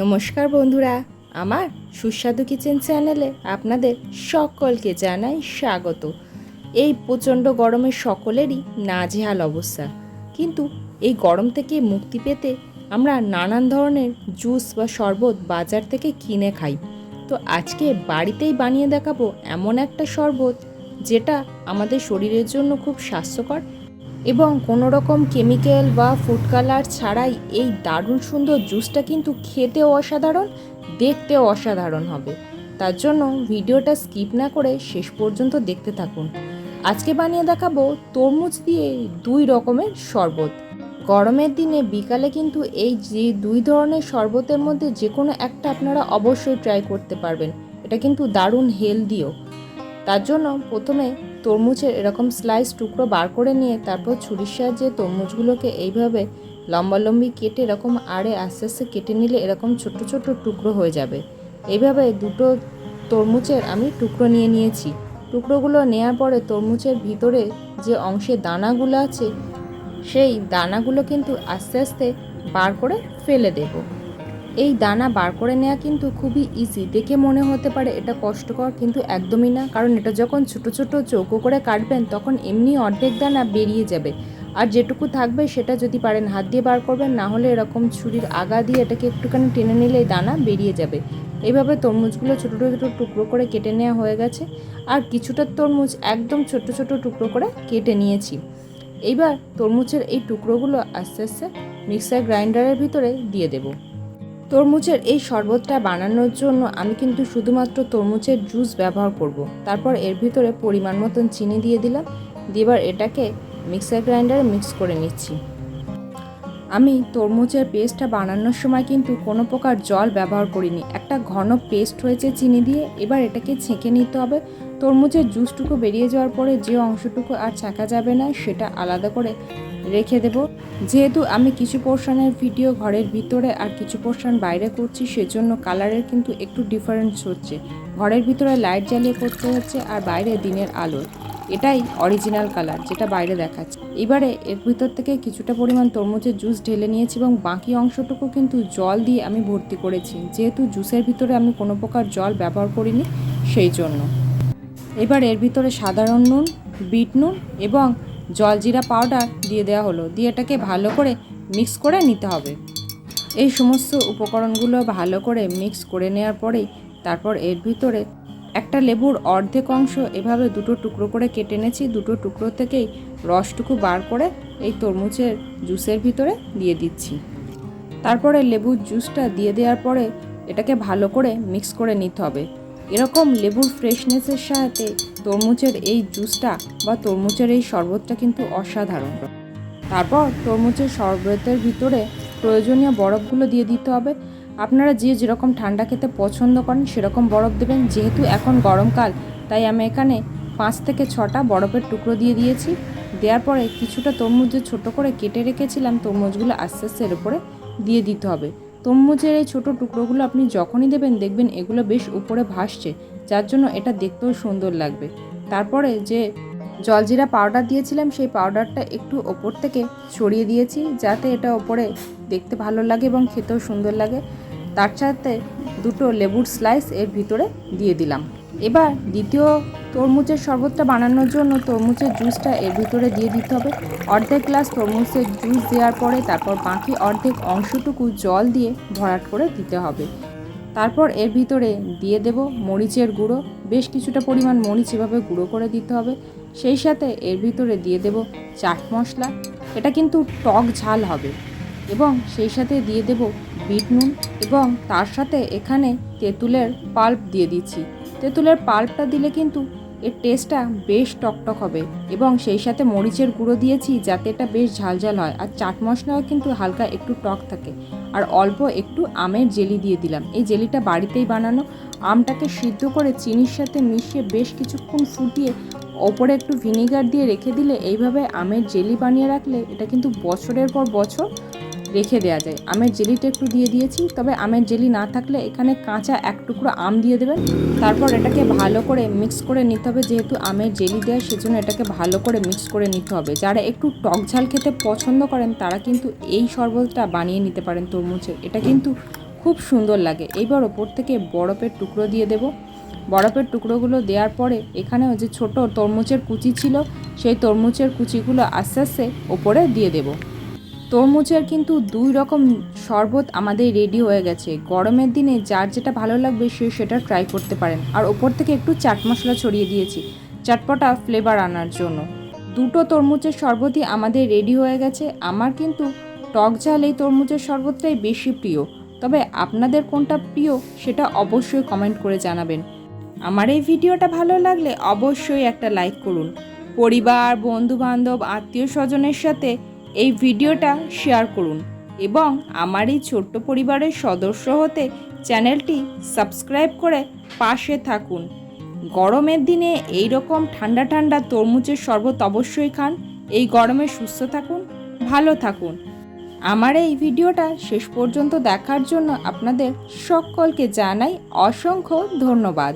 নমস্কার বন্ধুরা, আমার সুস্বাদু কিচেন চ্যানেলে আপনাদের সকলকে জানাই স্বাগত। এই প্রচণ্ড গরমে সকলেরই নাজেহাল অবস্থা। কিন্তু এই গরম থেকে মুক্তি পেতে আমরা নানান ধরনের জুস বা শরবত বাজার থেকে কিনে খাই। তো আজকে বাড়িতেই বানিয়ে দেখাবো এমন একটা শরবত যেটা আমাদের শরীরের জন্য খুব স্বাস্থ্যকর এবং কোনো রকম কেমিক্যাল বা ফুড কালার ছাড়াই এই দারুণ সুন্দর জুসটা কিন্তু খেতেও অসাধারণ, দেখতেও অসাধারণ হবে। তার জন্য ভিডিওটা স্কিপ না করে শেষ পর্যন্ত দেখতে থাকুন। আজকে বানিয়ে দেখাবো তরমুজ দিয়ে দুই রকমের শরবত। গরমের দিনে বিকালে কিন্তু এই যে দুই ধরনের শরবতের মধ্যে যে কোনো একটা আপনারা অবশ্যই ট্রাই করতে পারবেন। এটা কিন্তু দারুণ হেলদিও তার জন্য প্রথমে তরমুজের এরকম স্লাইস টুকরো বার করে নিয়ে তারপর ছুরির সাহায্যে তরমুজগুলোকে এইভাবে লম্বালম্বি কেটে এরকম আড়ে আস্তে আস্তে কেটে নিলে এরকম ছোট ছোট টুকরো হয়ে যাবে। এইভাবে দুটো তরমুজের আমি টুকরো নিয়ে নিয়েছি। টুকরোগুলো নেওয়ার পরে তরমুজের ভিতরে যে অংশে দানাগুলো আছে, সেই দানাগুলো কিন্তু আস্তে আস্তে বার করে ফেলে দেবো। এই দানা বার করে নেওয়া কিন্তু খুবই ইজি দেখে মনে হতে পারে এটা কষ্টকর, কিন্তু একদমই না। কারণ এটা যখন ছোট ছোট চৌকো করে কাটবেন, তখন এমনি অর্ধেক দানা বেরিয়ে যাবে। আর যেটুকু থাকবে সেটা যদি পারেন হাত দিয়ে বার করবেন, না হলে এরকম ছুরির আগা দিয়ে এটাকে একটুখানি টেনে নিলে এই দানা বেরিয়ে যাবে। এইভাবে তরমুজগুলো ছোটো ছোটো টুকরো করে কেটে নেওয়া হয়ে গেছে। আর কিছুটা তরমুজ একদম ছোট ছোট টুকরো করে কেটে নিয়েছি। এইবার তরমুজের এই টুকরোগুলো আস্তে আস্তে মিক্সার গ্রাইন্ডারের ভিতরে দিয়ে দেবো। তরমুজের এই শরবতটা বানানোর জন্য আমি কিন্তু শুধুমাত্র তরমুজের জুস ব্যবহার করব। তারপর এর ভিতরে পরিমাণ মতন চিনি দিয়ে দিলাম দিবার এটাকে মিক্সার গ্রাইন্ডারে মিক্স করে নিচ্ছি আমি তরমুজের পেস্টটা বানানোর সময় কিন্তু কোনো প্রকার জল ব্যবহার করিনি। একটা ঘন পেস্ট হয়েছে চিনি দিয়ে, এবার এটাকে ছেঁকে নিতে হবে। তরমুজের জুসটুকু বেরিয়ে যাওয়ার পরে যে অংশটুকু আর ছাঁকা যাবে না, সেটা আলাদা করে রেখে দেব। যেহেতু আমি কিছু পোর্শনের ভিডিও ঘরের ভিতরে আর কিছু পোর্শন বাইরে করছি, সেজন্য কালারের কিন্তু একটু ডিফারেন্স হচ্ছে। ঘরের ভিতরে লাইট জ্বালিয়ে করতে হচ্ছে আর বাইরে দিনের আলো এটাই অরিজিনাল কালার যেটা বাইরে দেখাচ্ছে। এবারে এর ভিতর থেকে কিছুটা পরিমাণ তরমুজের জুস ঢেলে নিয়েছি এবং বাকি অংশটুকু কিন্তু জল দিয়ে আমি ভর্তি করেছি। যেহেতু জুসের ভিতরে আমি কোনো প্রকার জল ব্যবহার করিনি, সেই জন্য। এবার এর ভিতরে সাধারণ নুন, বিট নুন এবং জলজিরা পাউডার দিয়ে দেওয়া হলো। দিয়ে এটাকে ভালো করে মিক্স করে নিতে হবে। এই সমস্ত উপকরণগুলো ভালো করে মিক্স করে নেওয়ার পরেই তারপর এর ভিতরে একটা লেবুর অর্ধেক অংশ এভাবে দুটো টুকরো করে কেটে এনেছি, দুটো টুকরো থেকেই রসটুকু বার করে এই তরমুজের জুসের ভিতরে দিয়ে দিচ্ছি। তারপরে লেবুর জুসটা দিয়ে দেওয়ার পরে এটাকে ভালো করে মিক্স করে নিতে হবে। এরকম লেবুর ফ্রেশনেসের সাথে তরমুজের এই জুসটা বা তরমুজের এই শরবতটা কিন্তু অসাধারণ। তারপর তরমুজের শরবতের ভিতরে প্রয়োজনীয় বরফগুলো দিয়ে দিতে হবে। আপনারা যে যেরকম ঠান্ডা খেতে পছন্দ করেন, সেরকম বরফ দেবেন। যেহেতু এখন গরমকাল, তাই আমি এখানে পাঁচ থেকে ছটা বরফের টুকরো দিয়ে দিয়েছি। দেওয়ার পরে কিছুটা তরমুজ যে ছোটো করে কেটে রেখেছিলাম। তরমুজগুলো আস্তে আস্তে এর উপরে দিয়ে দিতে হবে। তরমুজের এই ছোটো টুকরোগুলো আপনি যখনই দেবেন, দেখবেন এগুলো বেশ উপরে ভাসছে, যার জন্য এটা দেখতেও সুন্দর লাগবে। তারপরে যে জলজিরা পাউডার দিয়েছিলাম, সেই পাউডারটা একটু ওপর থেকে ছড়িয়ে দিয়েছি যাতে এটা ওপরে দেখতে ভালো লাগে এবং খেতেও সুন্দর লাগে। তার সাথে দুটো লেবুর স্লাইস এর ভিতরে দিয়ে দিলাম। এবার দ্বিতীয় তরমুজের শরবতটা বানানোর জন্য তরমুজের জুসটা এর ভিতরে দিয়ে দিতে হবে। অর্ধেক গ্লাস তরমুজের জুস দেওয়ার পরে তারপর বাকি অর্ধেক অংশটুকু জল দিয়ে ভরাট করে দিতে হবে। তারপর এর ভিতরে দিয়ে দেব মরিচের গুঁড়ো। বেশ কিছুটা পরিমাণ মরিচ এভাবে গুঁড়ো করে দিতে হবে। সেই সাথে এর ভিতরে দিয়ে দেব চাট মশলা। এটা কিন্তু টক ঝাল হবে। এবং সেই সাথে দিয়ে দেব বিট নুন এবং তার সাথে এখানে তেঁতুলের পাল্প দিয়ে দিচ্ছি। তেঁতুলের পাল্পটা দিলে কিন্তু এর টেস্টটা বেশ টকটক হবে এবং সেই সাথে মরিচের গুঁড়ো দিয়েছি যাতে এটা বেশ ঝালঝাল হয়। আর চাট মশলাও কিন্তু হালকা একটু টক থাকে। আর অল্প একটু আমের জেলি দিয়ে দিলাম। এই জেলিটা বাড়িতেই বানানো। আমটাকে সিদ্ধ করে চিনির সাথে মিশিয়ে বেশ কিছুক্ষণ ফুটিয়ে ওপরে একটু ভিনিগার দিয়ে রেখে দিলে এইভাবে আমের জেলি বানিয়ে রাখলে এটা কিন্তু বছরের পর বছর রেখে দেওয়া যায়। আমের জেলিটা একটু দিয়ে দিয়েছি, তবে আমের জেলি না থাকলে এখানে কাঁচা এক টুকরো আম দিয়ে দেবেন। তারপর এটাকে ভালো করে মিক্স করে নিতে হবে, যেহেতু আমের জেলি দেয়, সেজন্য এটাকে ভালো করে মিক্স করে নিতে হবে। যারা একটু টক ঝাল খেতে পছন্দ করেন, তারা কিন্তু এই শরবতটা বানিয়ে নিতে পারেন তরমুজের। এটা কিন্তু খুব সুন্দর লাগে। এইবার ওপর থেকে বরফের টুকরো দিয়ে দেব। বরফের টুকরোগুলো দেওয়ার পরে এখানে যে ছোট তরমুজের কুচি ছিল, সেই তরমুজের কুচিগুলো আস্তে আস্তে ওপরে দিয়ে দেব। তরমুজের কিন্তু দুই রকম শরবত আমাদের রেডি হয়ে গেছে। গরমের দিনে যার যেটা ভালো লাগবে সে সেটা ট্রাই করতে পারেন। আর ওপর থেকে একটু চাট মশলা ছড়িয়ে দিয়েছি, চটপটা ফ্লেভার আনার জন্য। দুটো তরমুজের শরবতই আমাদের রেডি হয়ে গেছে। আমার কিন্তু টক ঝাল এই তরমুজের শরবতটাই বেশি প্রিয়। তবে আপনাদের কোনটা প্রিয় সেটা অবশ্যই কমেন্ট করে জানাবেন। আমার এই ভিডিওটা ভালো লাগলে অবশ্যই একটা লাইক করুন। পরিবার বন্ধু বান্ধব আত্মীয় স্বজনের সাথে এই ভিডিওটা শেয়ার করুন এবং আমার এই ছোট্ট পরিবারের সদস্য হতে চ্যানেলটি সাবস্ক্রাইব করে পাশে থাকুন। গরমের দিনে এই রকম ঠান্ডা ঠান্ডা তরমুজের শরবত অবশ্যই খান। এই গরমে সুস্থ থাকুন, ভালো থাকুন। আমার এই ভিডিওটা শেষ পর্যন্ত দেখার জন্য আপনাদের সকলকে জানাই অসংখ্য ধন্যবাদ।